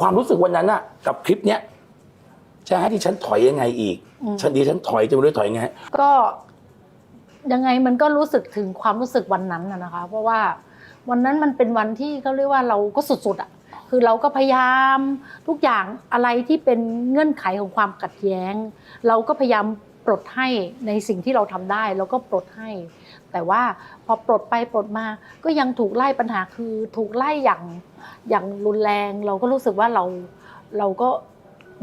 ความรู้สึกวันนั้นอะกับคลิปเนี้ยจะให้ที่ฉันถอยยังไงอีก อืม ฉันดีฉันถอยจะไม่รู้ถอยยังไง ก็ยังไงมันก็รู้สึกถึงความรู้สึกวันนั้นนะนะคะ เพราะว่าวันนั้นมันเป็นวันที่เขาเรียกว่าเราก็สุดๆอะคือเราก็พยายามทุกอย่างอะไรที่เป็นเงื่อนไขของความขัดแย้ง เราก็พยายาม ปลดให้ในสิ่งที่เราทำได้เราก็ปลดให้ แต่ว่าพอปลดไปปลดมาก็ยังถูกไล่ปัญหาคือถูกไล่อย่างอย่างรุนแรง เราก็รู้สึกว่าเราเราก็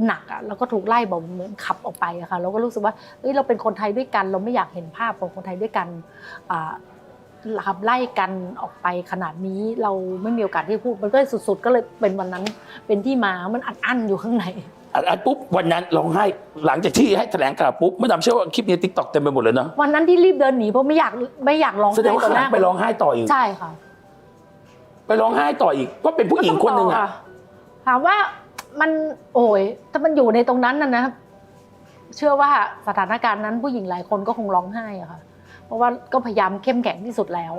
หนักอะเราก็ถูกไล่บอกเหมือนขับออกไปอะค่ะเราก็รู้สึกว่าเอ้ยเราเป็นคนไทยด้วยกัน เราไม่อยากเห็นภาพของคนไทยด้วยกันขับไล่กันออกไปขนาดนี้เราไม่มีโอกาสที่พูดมันก็เลยสุด ๆ ก็เลยเป็นวันนั้นเป็นที่มามันอัดอั้นอยู่ข้างใน อันอันปุ๊บวันนั้นร้องไห้หลังจากที่ให้แถลงข่าวปุ๊บไม่ดำเชื่อว่าคลิปนี้ติ๊กต็อกเต็มไปหมดเลยเนาะวันนั้นที่รีบเดินหนีเพราะไม่อยากไม่อยากร้องแสดงไห้ว่าต่อหน้าไปร้องไห้ต่ออีก ใช่ค่ะไปร้องไห้ต่ออีก ก็เป็นผู้หญิงคนหนึ่งก็ต้อะต่ถามว่ามันโอ้ยถ้ามันอยู่ในตรงนั้นน่ะนะเชื่อว่าสถานการณ์นั้นผู้หญิงหลายคนก็คงร้องไห้อะค่ะ เพราะว่าก็พยายามเข้มแข็งที่สุดแล้ว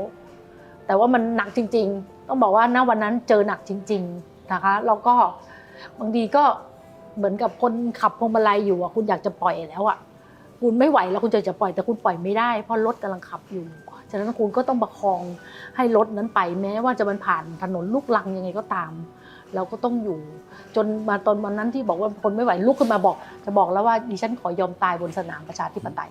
แต่ว่ามันหนักจริง ๆ ต้องบอกว่าณวันนั้นเจอหนักจริง ๆนะคะแล้วก็บางทีก็ เหมือนกับคนขับพวงมาลัยอยู่อะคุณอยากจะปล่อยแล้วอะคุณไม่ไหวแล้วคุณจะจะปล่อยแต่คุณปล่อยไม่ได้ เพราะรถกำลังขับอยู่ฉะนั้นคุณก็ต้องประคองให้รถนั้นไปแม้ว่าจะมันผ่านถนนลูกลังยังไงก็ตาม เราก็ต้องอยู่ จนมาตอนวันนั้นที่บอกว่าคนไม่ไหวลุกขึ้นมาบอก จะบอกแล้วว่าดิฉันขอยอมตายบนสนามประชาธิปไตย